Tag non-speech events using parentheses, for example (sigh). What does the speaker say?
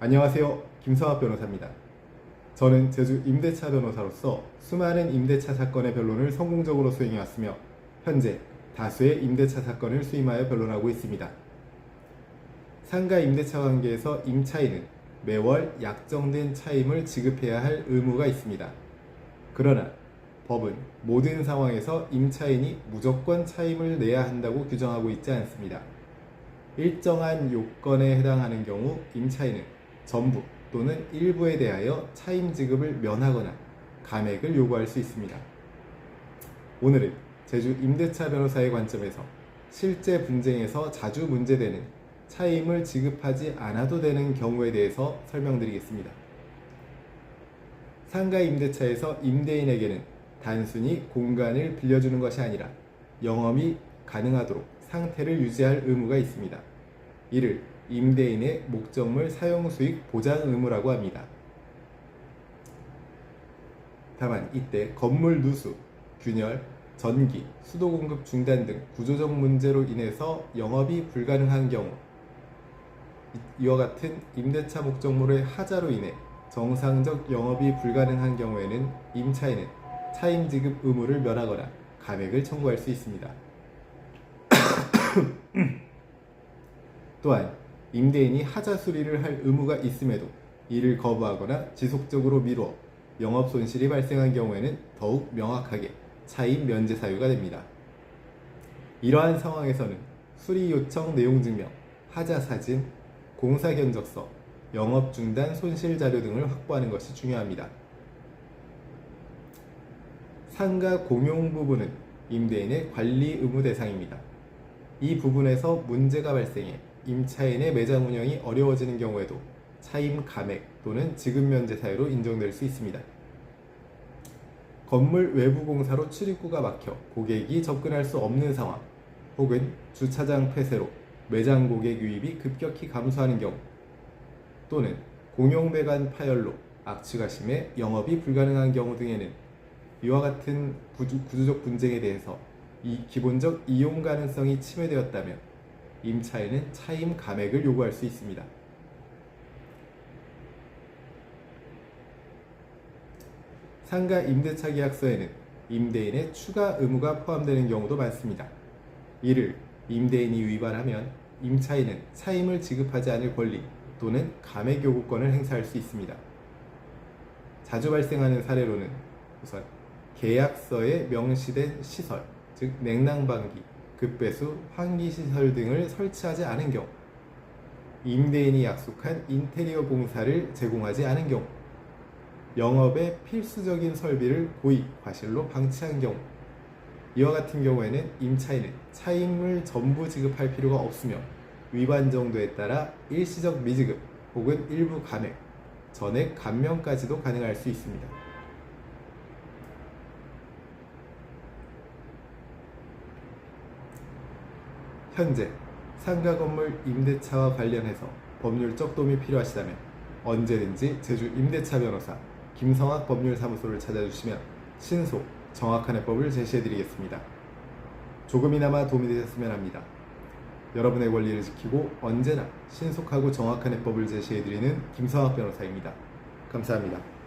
안녕하세요. 김성학 변호사입니다. 저는 제주 임대차 변호사로서 수많은 임대차 사건의 변론을 성공적으로 수행해 왔으며 현재 다수의 임대차 사건을 수임하여 변론하고 있습니다. 상가 임대차 관계에서 임차인은 매월 약정된 차임을 지급해야 할 의무가 있습니다. 그러나 법은 모든 상황에서 임차인이 무조건 차임을 내야 한다고 규정하고 있지 않습니다. 일정한 요건에 해당하는 경우 임차인은 전부 또는 일부에 대하여 차임 지급을 면하거나 감액을 요구할 수 있습니다. 오늘은 제주 임대차 변호사의 관점에서 실제 분쟁에서 자주 문제되는 차임을 지급하지 않아도 되는 경우에 대해서 설명드리겠습니다. 상가 임대차에서 임대인에게는 단순히 공간을 빌려주는 것이 아니라 영업이 가능하도록 상태를 유지할 의무가 있습니다. 이를 임대인의 목적물 사용 수익 보장 의무라고 합니다. 다만 이때 건물 누수, 균열, 전기, 수도 공급 중단 등 구조적 문제로 인해서 영업이 불가능한 경우 이- 이와 같은 임대차 목적물의 하자로 인해 정상적 영업이 불가능한 경우에는 임차인은 차임 지급 의무를 면하거나 감액을 청구할 수 있습니다. (coughs) 또한 임대인이 하자 수리를 할 의무가 있음에도 이를 거부하거나 지속적으로 미루어 영업 손실이 발생한 경우에는 더욱 명확하게 차임 면제 사유가 됩니다. 이러한 상황에서는 수리 요청 내용 증명, 하자 사진, 공사 견적서, 영업 중단 손실 자료 등을 확보하는 것이 중요합니다. 상가 공용 부분은 임대인의 관리 의무 대상입니다. 이 부분에서 문제가 발생해 임차인의 매장 운영이 어려워지는 경우에도 차임 감액 또는 지급 면제 사유로 인정될 수 있습니다. 건물 외부 공사로 출입구가 막혀 고객이 접근할 수 없는 상황, 혹은 주차장 폐쇄로 매장 고객 유입이 급격히 감소하는 경우, 또는 공용 배관 파열로 악취가 심해 영업이 불가능한 경우 등에는 이와 같은 구조, 구조적 분쟁에 대해서 이 기본적 이용 가능성이 침해되었다면 임차인은 차임 감액을 요구할 수 있습니다. 상가 임대차 계약서에는 임대인의 추가 의무가 포함되는 경우도 많습니다. 이를 임대인이 위반하면 임차인은 차임을 지급하지 않을 권리 또는 감액 요구권을 행사할 수 있습니다. 자주 발생하는 사례로는 우선 계약서에 명시된 시설, 즉 냉난방기, 급배수, 환기시설 등을 설치하지 않은 경우, 임대인이 약속한 인테리어 공사를 제공하지 않은 경우, 영업의 필수적인 설비를 고의, 과실로 방치한 경우, 이와 같은 경우에는 임차인은 차임을 전부 지급할 필요가 없으며 위반 정도에 따라 일시적 미지급 혹은 일부 감액, 전액 감면까지도 가능할 수 있습니다. 현재 상가 건물 임대차와 관련해서 법률적 도움이 필요하시다면 언제든지 제주 임대차 변호사 김성학 법률사무소를 찾아주시면 신속, 정확한 해법을 제시해드리겠습니다. 조금이나마 도움이 되셨으면 합니다. 여러분의 권리를 지키고 언제나 신속하고 정확한 해법을 제시해드리는 김성학 변호사입니다. 감사합니다.